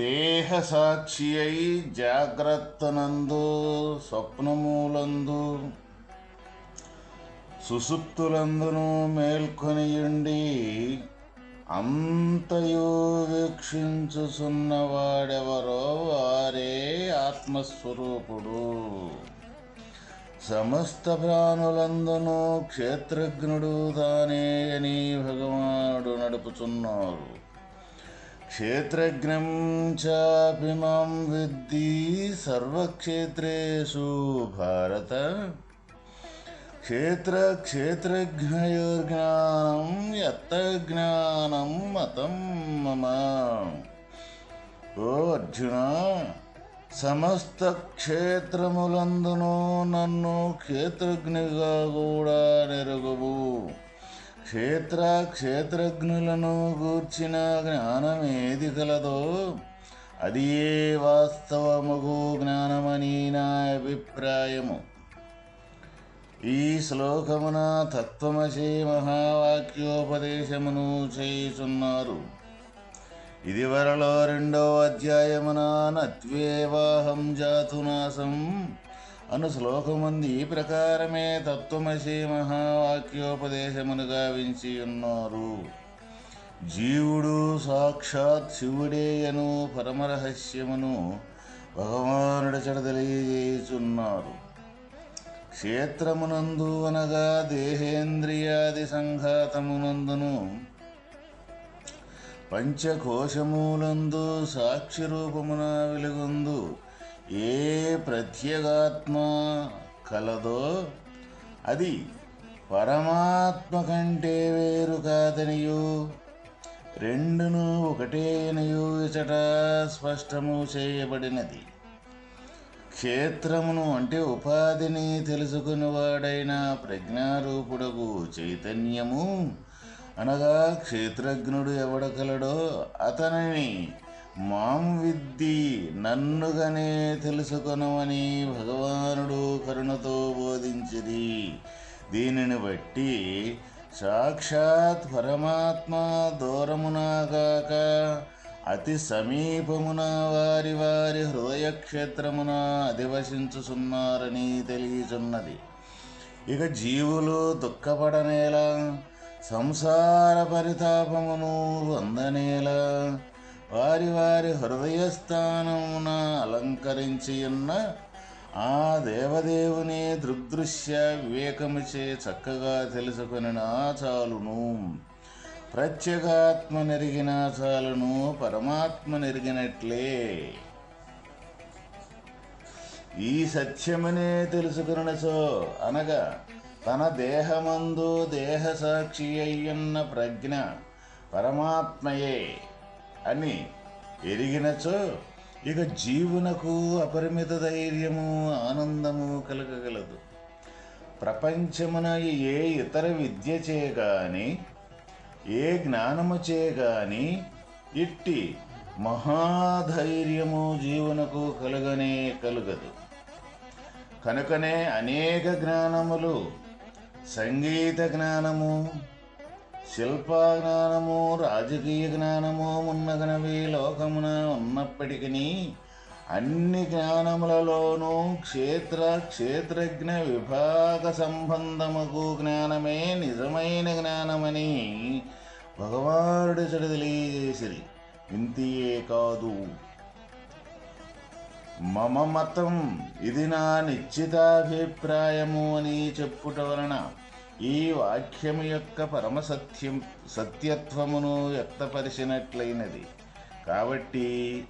దేహ సాక్షి అయి జాగ్రత్తనందు స్వప్నములందు సుసుప్తులందును మేల్కొనియుండి అంతయు వీక్షించుచున్నవాడెవరో వారే ఆత్మస్వరూపుడు. సమస్త ప్రాణులందును క్షేత్రజ్ఞుడు తానే అని భగవానుడు నడుపుచున్నారు. క్షేత్రజ్ఞం చాపి మాం విద్ధి సర్వక్షేత్రేషు భారత. క్షేత్ర క్షేత్రజ్ఞయోర్జ్ఞానం యత్త జ్ఞానం మతం మమ. ఓ అర్జున సమస్త క్షేత్రములందును నన్ను క్షేత్రజ్ఞిగా కూడా నెరుగువు. క్షేత్ర క్షేత్రజ్ఞులను గూర్చిన జ్ఞానమేది కలదో అది ఏ వాస్తవముగు జ్ఞానమని నా అభిప్రాయము. ఈ శ్లోకమున తత్వమసే మహావాక్యోపదేశమును చేయుచున్నారు. ఇదివరలో రెండో అధ్యాయమున నత్వేవాహం జాతునాశం అను శ్లోకముంది ఈ ప్రకారమే తత్వమసి మహావాక్యోపదేశమునుగా వించి ఉన్నారు. జీవుడు సాక్షాత్ శివుడేయను పరమరహస్యమును భగవానుడి చెడ తెలియజేయుచున్నారు. క్షేత్రమునందు అనగా దేహేంద్రియాది సంఘాతమునందును పంచకోశములందు సాక్షి రూపమున వెలుగొందు ఏ ప్రత్యేగాత్మ కలదో అది పరమాత్మ కంటే వేరు కాదనియు. రెండును ఒకటేనయు ఇచట స్పష్టము చేయబడినది. క్షేత్రమును అంటే ఉపాధిని తెలుసుకునివాడైన ప్రజ్ఞారూపుడకు చైతన్యము అనగా క్షేత్రజ్ఞుడు ఎవడకలడో అతనిని మాం విద్ది నన్నుగానే తెలుసుకొనమని భగవానుడు కరుణతో బోధించిరి దీనిని బట్టి సాక్షాత్ పరమాత్మ దూరమునాగాక అతి సమీపమున వారి వారి హృదయ క్షేత్రమున అధివసించుచున్నారని తెలియచున్నది. ఇక జీవులు దుఃఖపడనేలా సంసార పరితాపమును వందనేలా వారి వారి హృదయస్థానమున అలంకరించి ఉన్న ఆ దేవదేవుని దృగ్దృశ్య వివేకముచే చక్కగా తెలుసుకుని చాలును. ప్రత్యేగాత్మ నెరిగిన చాలును పరమాత్మ నెరిగినట్లే. ఈ సత్యమనే తెలుసుకునచో అనగా తన దేహమందు దేహ సాక్షి అయ్యున్న ప్రజ్ఞ పరమాత్మయే. అని ఎరిగినచో ఇక జీవునకు అపరిమిత ధైర్యము ఆనందము కలగగలదు. ప్రపంచమున ఏ ఇతర విద్య చే గాని ఏ జ్ఞానము చే గాని ఇట్టి మహాధైర్యము జీవునకు కలుగనే కలుగదు. కనుకనే అనేక జ్ఞానములు సంగీత జ్ఞానము శిల్ప జ్ఞానము రాజకీయ జ్ఞానము మున్నగనవి లోకమున ఉన్నప్పటికీ అన్ని జ్ఞానములలోనూ క్షేత్ర క్షేత్రజ్ఞ విభాగ సంబంధముకు జ్ఞానమే నిజమైన జ్ఞానమని భగవానుడి చెడు తెలియజేసిరి ఇంతియే కాదు. మమ మతం ఇది నా నిశ్చితాభిప్రాయము అని చెప్పుట వలన ఈ వాక్యము యొక్క పరమసత్యం సత్యత్వమును వ్యక్తపరిచినట్లయినది. కాబట్టి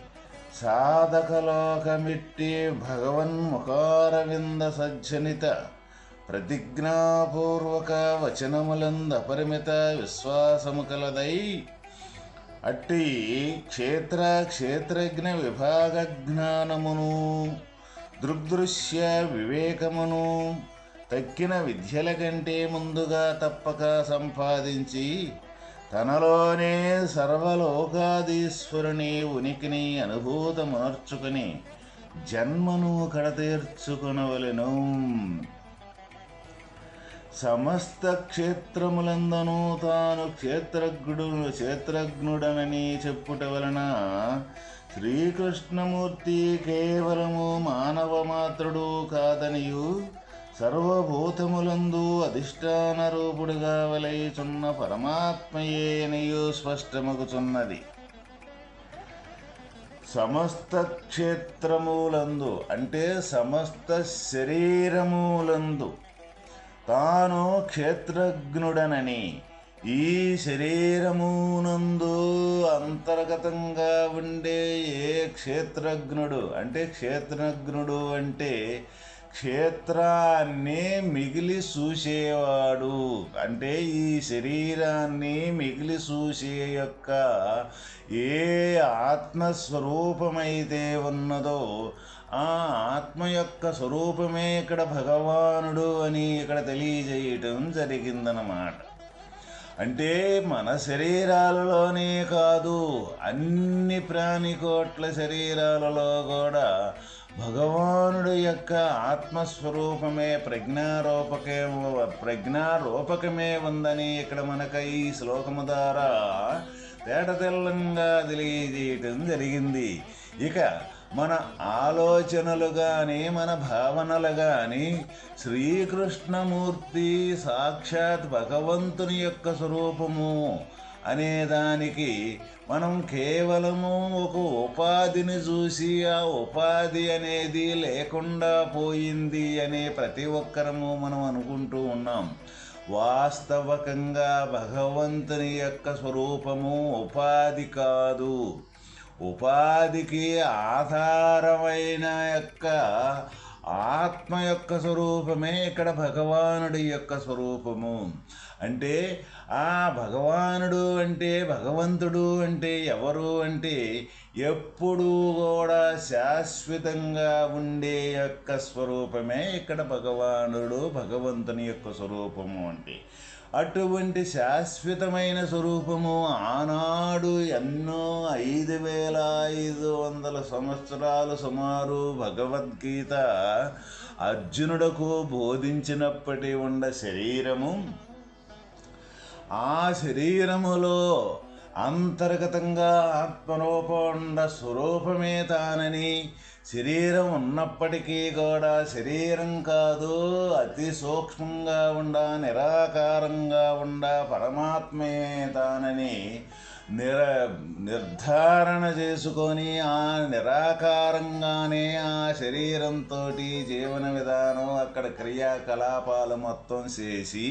సాధకలోకమిట్టి భగవన్ముఖారవింద సజ్జనిత ప్రతిజ్ఞాపూర్వక వచనములంద అపరిమిత విశ్వాసము కలదై అట్టి క్షేత్ర క్షేత్రజ్ఞ విభాగ జ్ఞానమును దృగ్దృశ్య వివేకమును తక్కిన విద్యల కంటే ముందుగా తప్పక సంపాదించి తనలోనే సర్వలోకాదీశ్వరుని ఉనికిని అనుభూతమునర్చుకుని జన్మను కడతీర్చుకునవలెను. సమస్త క్షేత్రములందనూ తాను క్షేత్రజ్ఞుడు క్షేత్రజ్ఞుడనని చెప్పుట వలన శ్రీకృష్ణమూర్తి కేవలము మానవ మాత్రుడు కాదనియు. సర్వభూతములందు అధిష్టాన రూపుడుగా వలయుచున్న పరమాత్మయేనయు స్పష్టముకుచున్నది స్పష్టమగుచున్నది. సమస్త క్షేత్రములందు అంటే సమస్త శరీరములందు తాను క్షేత్రజ్ఞుడనని ఈ శరీరమునందు అంతర్గతంగా ఉండే ఏ క్షేత్రజ్ఞుడు అంటే క్షేత్రజ్ఞుడు అంటే క్షేత్రాన్ని మిగిలి చూసేవాడు. అంటే ఈ శరీరాన్ని మిగిలి చూసే యొక్క ఏ ఆత్మస్వరూపమైతే ఉన్నదో ఆ ఆత్మ యొక్క స్వరూపమే ఇక్కడ భగవానుడు అని ఇక్కడ తెలియజేయటం జరిగిందన్నమాట. అంటే మన శరీరాలలోనే కాదు అన్ని ప్రాణికోట్ల శరీరాలలో కూడా భగవానుడు యొక్క ఆత్మస్వరూపమే ప్రజ్ఞారూపకే ప్రజ్ఞారూపకమే ఉందని ఇక్కడ మనకు ఈ శ్లోకము ద్వారా తేటతెల్లంగా తెలియజేయటం జరిగింది. ఇక మన ఆలోచనలు కానీ మన భావనలు కానీ శ్రీకృష్ణమూర్తి సాక్షాత్ భగవంతుని యొక్క స్వరూపము. అనేదానికి మనం కేవలము ఒక ఉపాధిని చూసి ఆ ఉపాధి అనేది లేకుండా పోయింది అనే ప్రతి ఒక్కరము మనం అనుకుంటూ ఉన్నాం. వాస్తవకంగా భగవంతుని యొక్క స్వరూపము ఉపాధి కాదు. ఉపాధికి ఆధారమైన యొక్క ఆత్మ యొక్క స్వరూపమే ఇక్కడ భగవానుడి యొక్క స్వరూపము. అంటే ఆ భగవానుడు అంటే భగవంతుడు అంటే ఎవరు అంటే ఎప్పుడూ కూడా శాశ్వతంగా ఉండే యొక్క స్వరూపమే ఇక్కడ భగవానుడు భగవంతుని యొక్క స్వరూపము అంటే. అటువంటి శాశ్వతమైన స్వరూపము ఆనాడు ఎన్నో ఐదు వేల ఐదు వందల సంవత్సరాలు సుమారు భగవద్గీత అర్జునుడకు బోధించినప్పటి ఉండ శరీరము ఆ శరీరములో అంతర్గతంగా ఆత్మరూపండ స్వరూపమే తానని శరీరం ఉన్నప్పటికీ కూడా శరీరం కాదు అతి సూక్ష్మంగా ఉండ నిరాకారంగా ఉండ పరమాత్మే తానని నిర నిర్ధారణ చేసుకొని ఆ నిరాకారంగానే ఆ శరీరంతో జీవన విధానం అక్కడ క్రియాకలాపాలు మొత్తం చేసి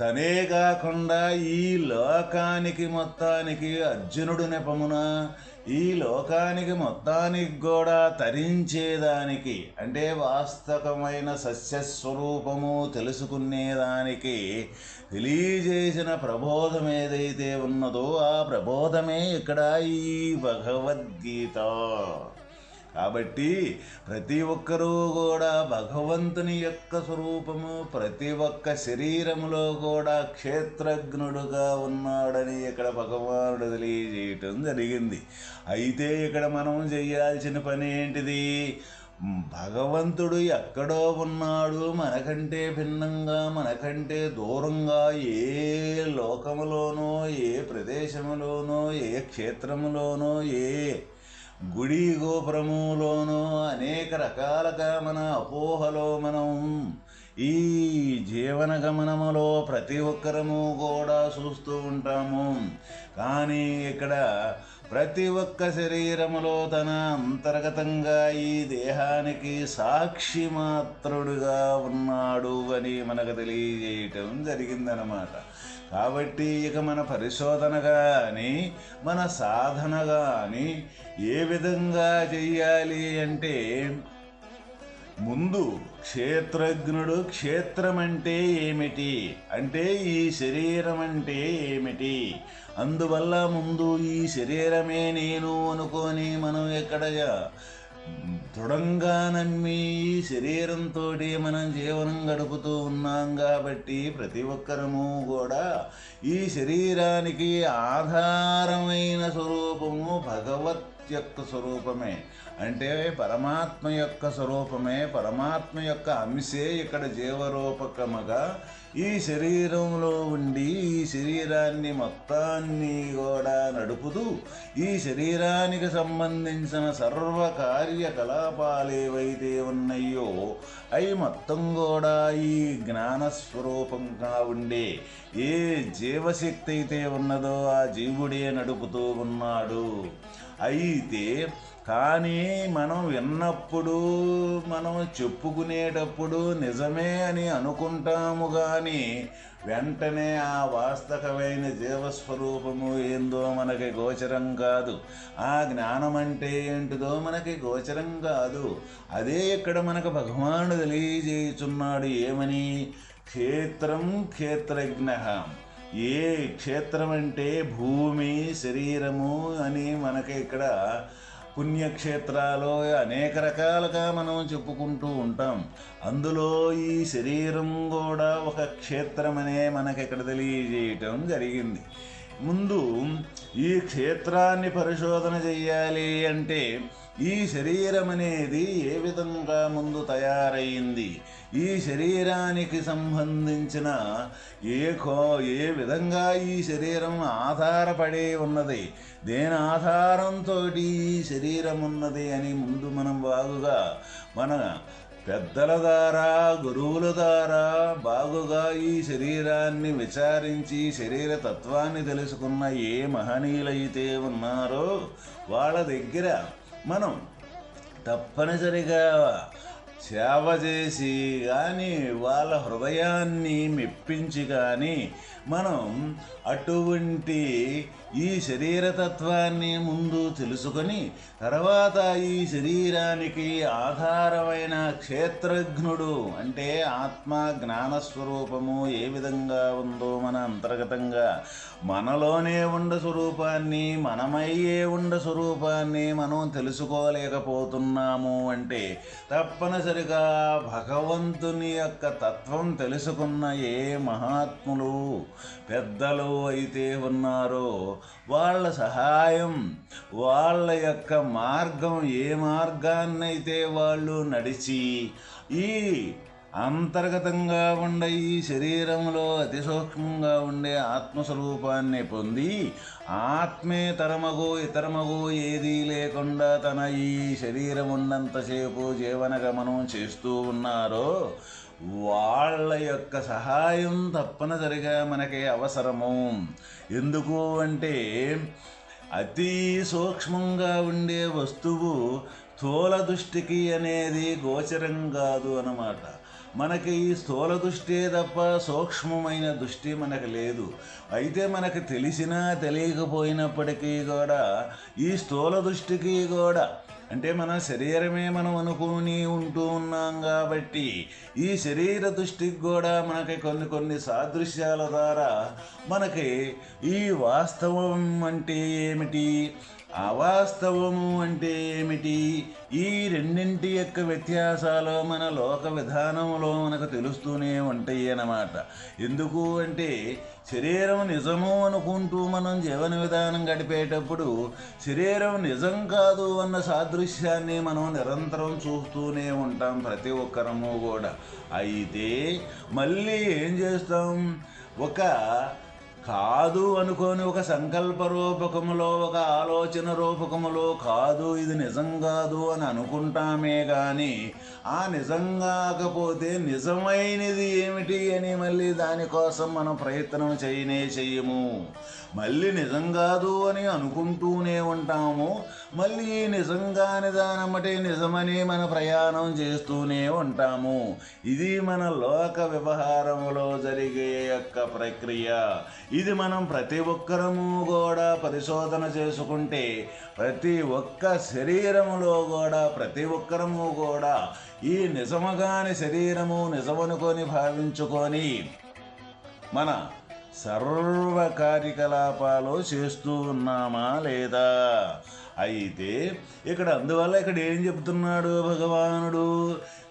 తనే కాకుండా ఈ లోకానికి మొత్తానికి అర్జునుడు నెపమున ఈ లోకానికి మొత్తానికి కూడా తరించేదానికి అంటే వాస్తవమైన సస్యస్వరూపము తెలుసుకునేదానికి తెలియజేసిన ప్రబోధం ఏదైతే ఉన్నదో ఆ ప్రబోధమే ఇక్కడ ఈ భగవద్గీత. కాబట్టి ప్రతి ఒక్కరూ కూడా భగవంతుని యొక్క స్వరూపము ప్రతి ఒక్క శరీరములో కూడా క్షేత్రజ్ఞుడుగా ఉన్నాడని ఇక్కడ భగవానుడు తెలియజేయటం జరిగింది. అయితే ఇక్కడ మనం చేయాల్సిన పని ఏంటిది? భగవంతుడు ఎక్కడో ఉన్నాడు మనకంటే భిన్నంగా మనకంటే దూరంగా ఏ లోకములోనో ఏ ప్రదేశములోనో ఏ క్షేత్రములోనో ఏ గుడి గోపురములోనూ అనేక రకాలుగా మన అపోహలో మనం ఈ జీవన గమనములో ప్రతి ఒక్కరము కూడా చూస్తూ ఉంటాము. కానీ ఇక్కడ ప్రతి ఒక్క శరీరములో తన అంతర్గతంగా ఈ దేహానికి సాక్షి మాత్రుడుగా ఉన్నాడు అని మనకు తెలియజేయటం జరిగిందనమాట కాబట్టి ఇక మన పరిశోధన కానీ మన సాధన కానీ ఏ విధంగా చెయ్యాలి అంటే ముందు క్షేత్రజ్ఞుడు క్షేత్రం అంటే ఏమిటి? అంటే ఈ శరీరం అంటే ఏమిటి? అందువల్ల ముందు ఈ శరీరమే నేను అనుకొని మనం ఎక్కడగా దృఢంగా నమ్మి ఈ శరీరంతో మనం జీవనం గడుపుతూ ఉన్నాం కాబట్టి ప్రతి ఒక్కరము కూడా ఈ శరీరానికి ఆధారమైన స్వరూపము భగవత్ యొక్క స్వరూపమే. అంటే పరమాత్మ యొక్క స్వరూపమే పరమాత్మ యొక్క అంశే ఇక్కడ జీవరూపకముగా. ఈ శరీరంలో ఉండి ఈ శరీరాన్ని మొత్తాన్ని కూడా నడుపుతూ ఈ శరీరానికి సంబంధించిన సర్వ కార్యకలాపాలు ఏవైతే ఉన్నాయో అవి మొత్తం కూడా ఈ జ్ఞానస్వరూపంగా ఉండే ఏ జీవశక్తి అయితే ఉన్నదో ఆ జీవుడే నడుపుతూ ఉన్నాడు. అయితే కానీ మనం విన్నప్పుడు మనం చెప్పుకునేటప్పుడు నిజమే అని అనుకుంటాము కానీ వెంటనే ఆ వాస్తవమైన జీవస్వరూపము ఏందో మనకి గోచరం కాదు. ఆ జ్ఞానం అంటే ఏంటిదో మనకి గోచరం కాదు. అదే ఇక్కడ మనకు భగవానుడు తెలియజేయుచున్నాడు ఏమని? క్షేత్రం క్షేత్రజ్ఞ. ఏ క్షేత్రం అంటే భూమి శరీరము అని మనకి ఇక్కడ పుణ్యక్షేత్రాలు అనేక రకాలుగా మనం చెప్పుకుంటూ ఉంటాం. అందులో ఈ శరీరం కూడా ఒక క్షేత్రమనే మనకి ఇక్కడ తెలియజేయటం జరిగింది. ముందు ఈ క్షేత్రాన్ని పరిశోధన చెయ్యాలి అంటే ఈ శరీరం అనేది ఏ విధంగా ముందు తయారైంది? ఈ శరీరానికి సంబంధించిన ఏ కో ఏ విధంగా ఈ శరీరం ఆధారపడి ఉన్నది? దేని ఆధారంతో ఈ శరీరం ఉన్నది అని ముందు మనం బాగుగా మన పెద్దల ద్వారా గురువుల ద్వారా బాగుగా ఈ శరీరాన్ని విచారించి శరీర తత్వాన్ని తెలుసుకున్న ఏ మహనీయులైతే ఉన్నారో వాళ్ళ దగ్గర మనం తప్పనిసరిగా సేవ చేసి కానీ వాళ్ళ హృదయాన్ని మెప్పించి కానీ మనం అటువంటి ఈ శరీరతత్వాన్ని ముందు తెలుసుకొని తర్వాత ఈ శరీరానికి ఆధారమైన క్షేత్రజ్ఞుడు అంటే ఆత్మ జ్ఞానస్వరూపము ఏ విధంగా ఉందో మన అంతర్గతంగా మనలోనే ఉండ స్వరూపాన్ని మనమయ్యే ఉండ స్వరూపాన్ని మనం తెలుసుకోలేకపోతున్నాము అంటే తప్పనిసరిగా భగవంతుని యొక్క తత్వం తెలుసుకున్న ఏ మహాత్ములు పెద్దలు అయితే ఉన్నారో వాళ్ళ సహాయం వాళ్ళ యొక్క మార్గం ఏ మార్గాన్నైతే వాళ్ళు నడిచి ఈ అంతర్గతంగా ఉండే ఈ శరీరంలో అతి సూక్ష్మంగా ఉండే ఆత్మస్వరూపాన్ని పొంది ఆత్మే తరమగు ఇతరమగు ఏదీ లేకుండా తన ఈ శరీరం ఉన్నంతసేపు జీవన గమనం చేస్తూ ఉన్నారో వాళ్ళ యొక్క సహాయం తప్పనిసరిగా మనకి అవసరము. ఎందుకు అంటే అతి సూక్ష్మంగా ఉండే వస్తువు స్థూల దృష్టికి అనేది గోచరం కాదు అన్నమాట. మనకి ఈ స్థూల దృష్టి తప్ప సూక్ష్మమైన దృష్టి మనకు లేదు. అయితే మనకు తెలిసినా తెలియకపోయినప్పటికీ కూడా ఈ స్థూల దృష్టికి కూడా అంటే మన శరీరమే మనం అనుకుని ఉంటూ ఉన్నాం కాబట్టి ఈ శరీర దృష్టికి కూడా మనకి కొన్ని కొన్ని సాదృశ్యాల ద్వారా మనకి ఈ వాస్తవం అంటే ఏమిటి? అవాస్తవము అంటే ఏమిటి? ఈ రెండింటి యొక్క వ్యత్యాసాలు మన లోక విధానంలో మనకు తెలుస్తూనే ఉంటాయి అన్నమాట. ఎందుకు అంటే శరీరం నిజము అనుకుంటూ మనం జీవన విధానం గడిపేటప్పుడు శరీరం నిజం కాదు అన్న సాదృశ్యాన్ని మనం నిరంతరం చూస్తూనే ఉంటాం ప్రతి ఒక్కరము కూడా. అయితే మళ్ళీ ఏం చేస్తాం? ఒక కాదు అనుకోని ఒక సంకల్ప రూపకములో ఒక ఆలోచన రూపకములో కాదు ఇది నిజం కాదు అని అనుకుంటామే కానీ ఆ నిజం కాకపోతే నిజమైనది ఏమిటి అని మళ్ళీ దానికోసం మనం ప్రయత్నం చేయనే చెయ్యము మళ్ళీ నిజం కాదు అని అనుకుంటూనే ఉంటాము. మళ్ళీ నిజంగాని దానమ్మటే నిజమని మన ప్రయాణం చేస్తూనే ఉంటాము. ఇది మన లోక వ్యవహారములో జరిగే యొక్క ప్రక్రియ. ఇది మనం ప్రతి ఒక్కరము కూడా పరిశోధన చేసుకుంటే ప్రతి ఒక్క శరీరములో కూడా ప్రతి ఒక్కరము కూడా ఈ నిజముగాని శరీరము నిజమనుకొని భావించుకొని మన సర్వ కార్యకలాపాలు చేస్తూ ఉన్నామా లేదా? అయితే ఇక్కడ అందువల్ల ఇక్కడ ఏం చెప్తున్నాడు భగవానుడు?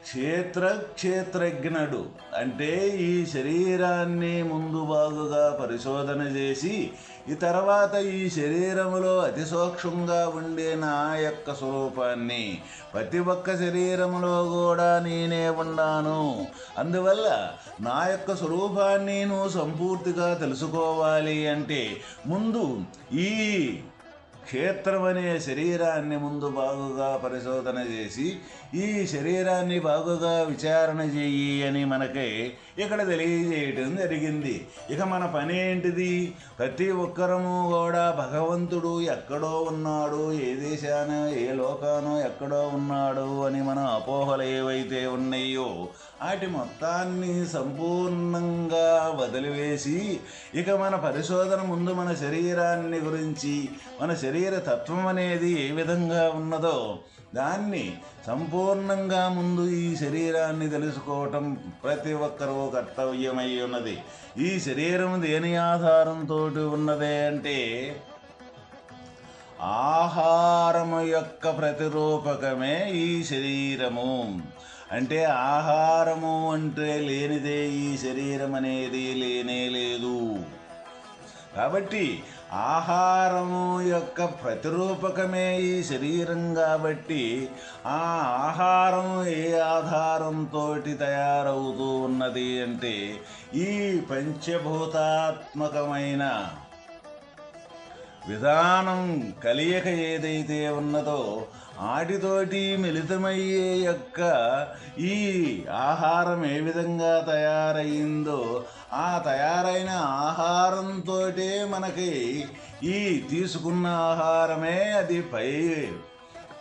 క్షేత్ర క్షేత్రజ్ఞుడు అంటే ఈ శరీరాన్ని ముందు బాగుగా పరిశోధన చేసి ఈ తర్వాత ఈ శరీరములో అతి సూక్ష్మంగా ఉండే నా యొక్క స్వరూపాన్ని ప్రతి ఒక్క శరీరములో కూడా నేనే ఉన్నాను. అందువల్ల నా యొక్క స్వరూపాన్ని నువ్వు సంపూర్తిగా తెలుసుకోవాలి అంటే ముందు ఈ క్షేత్రం అనే శరీరాన్ని ముందు బాగుగా పరిశోధన చేసి ఈ శరీరాన్ని బాగుగా విచారణ చెయ్యి అని మనకి ఇక్కడ తెలియజేయటం జరిగింది. ఇక మన పని ఏంటిది? ప్రతి ఒక్కరము కూడా భగవంతుడు ఎక్కడో ఉన్నాడు ఏ దేశానో ఏ లోకానో ఎక్కడో ఉన్నాడు అని మన అపోహలు ఏవైతే ఉన్నాయో వాటి మొత్తాన్ని సంపూర్ణంగా వదిలివేసి ఇక మన పరిశోధన ముందు మన శరీరాన్ని గురించి మన శరీరం శరీర తత్వం అనేది ఏ విధంగా ఉన్నదో దాన్ని సంపూర్ణంగా ముందు ఈ శరీరాన్ని తెలుసుకోవటం ప్రతి ఒక్కరూ కర్తవ్యమై ఉన్నది ఈ శరీరం దేని ఆధారంతో ఉన్నదే అంటే ఆహారము యొక్క ప్రతిరూపకమే ఈ శరీరము. అంటే ఆహారము అంటే లేనిదే ఈ శరీరం అనేది లేనే లేదు. కాబట్టి ఆహారము యొక్క ప్రతిరూపకమే ఈ శరీరం కాబట్టి ఆ ఆహారం ఏ ఆధారంతో తయారవుతూ ఉన్నది అంటే ఈ పంచభూతాత్మకమైన విధానం కలియక ఏదైతే ఉన్నదో ఆటితోటి మిళితమయ్యే యొక్క ఈ ఆహారం ఏ విధంగా తయారయ్యిందో ఆ తయారైన ఆహారంతో మనకి ఈ తీసుకున్న ఆహారమే అది పై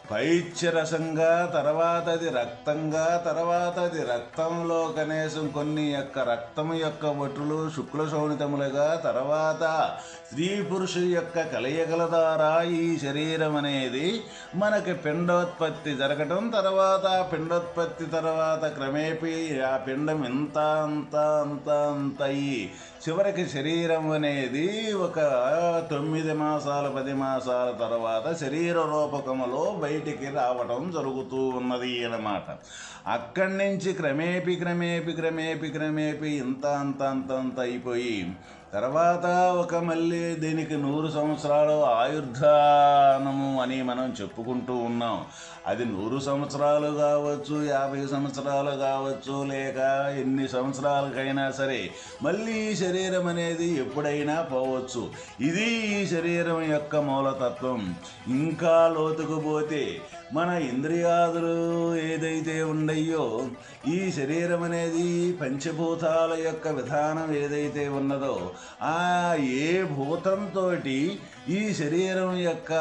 పైచ్యరసంగా తర్వాత అది రక్తంగా తర్వాత అది రక్తంలో కనీసం కొన్ని యొక్క రక్తం యొక్క బొట్టులు శుక్ల శోణితములుగా తర్వాత స్త్రీ పురుషు యొక్క కలయికల ద్వారా ఈ శరీరం అనేది మనకి పిండోత్పత్తి జరగటం తర్వాత పిండోత్పత్తి తర్వాత క్రమేపీ ఆ పిండం ఇంత అంత అంత అంత అయ్యి చివరికి శరీరం అనేది ఒక తొమ్మిది మాసాల పది మాసాల తర్వాత శరీర రూపకములో బయటికి రావటం జరుగుతూ ఉన్నది అన్నమాట. అక్కడి నుంచి క్రమేపి క్రమేపి క్రమేపి క్రమేపి ఇంత అంత అంత అంత అయిపోయి తర్వాత ఒక మళ్ళీ దీనికి నూరు సంవత్సరాలు ఆయుర్ధానము అని మనం చెప్పుకుంటూ ఉన్నాం. అది నూరు సంవత్సరాలు కావచ్చు యాభై సంవత్సరాలు కావచ్చు లేక ఎన్ని సంవత్సరాలకైనా సరే మళ్ళీ ఈ శరీరం అనేది ఎప్పుడైనా పోవచ్చు. ఇది ఈ శరీరం యొక్క మూలతత్వం. ఇంకా లోతుకు పోతే మన ఇంద్రియాదులు ఏదైతే ఉండయో ఈ శరీరం అనేది పంచభూతాల యొక్క విధానం ఏదైతే ఉన్నదో ఆ ఏ భూతంతో ఈ శరీరం యొక్క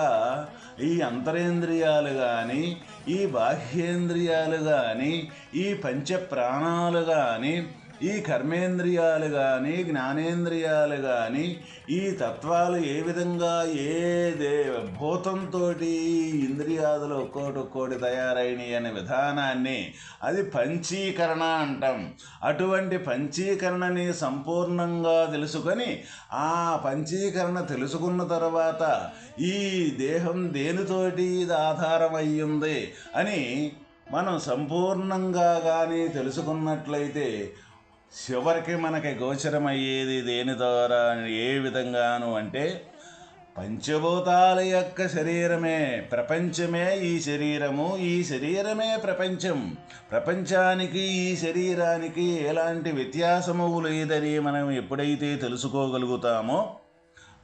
ఈ అంతరేంద్రియాలు కానీ ఈ బాహ్యేంద్రియాలు కానీ ఈ పంచ ప్రాణాలు కానీ ఈ కర్మేంద్రియాలు కానీ జ్ఞానేంద్రియాలు కానీ ఈ తత్వాలు ఏ విధంగా ఏ దే భూతంతో ఇంద్రియాదులు ఒక్కోటి ఒక్కోటి తయారైనవి అనే విధానాన్ని అది పంచీకరణ అంటాం. అటువంటి పంచీకరణని సంపూర్ణంగా తెలుసుకొని ఆ పంచీకరణ తెలుసుకున్న తర్వాత ఈ దేహం దేనితోటి ఇది ఆధారం అయ్యింది అని మనం సంపూర్ణంగా కానీ తెలుసుకున్నట్లయితే చివరికి మనకి గోచరమయ్యేది దేని ద్వారా ఏ విధంగాను అంటే పంచభూతాల యొక్క శరీరమే ప్రపంచమే ఈ శరీరము ఈ శరీరమే ప్రపంచం. ప్రపంచానికి ఈ శరీరానికి ఎలాంటి వ్యత్యాసము లేదని మనం ఎప్పుడైతే తెలుసుకోగలుగుతామో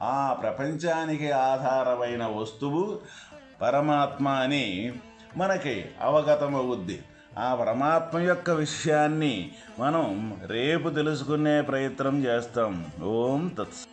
ఆ ప్రపంచానికి ఆధారమైన వస్తువు పరమాత్మ అని మనకి అవగతమవుద్ది. ఆ పరమాత్మ యొక్క విషయాన్ని మనం రేపు తెలుసుకునే ప్రయత్నం చేస్తాం. ఓం తత్స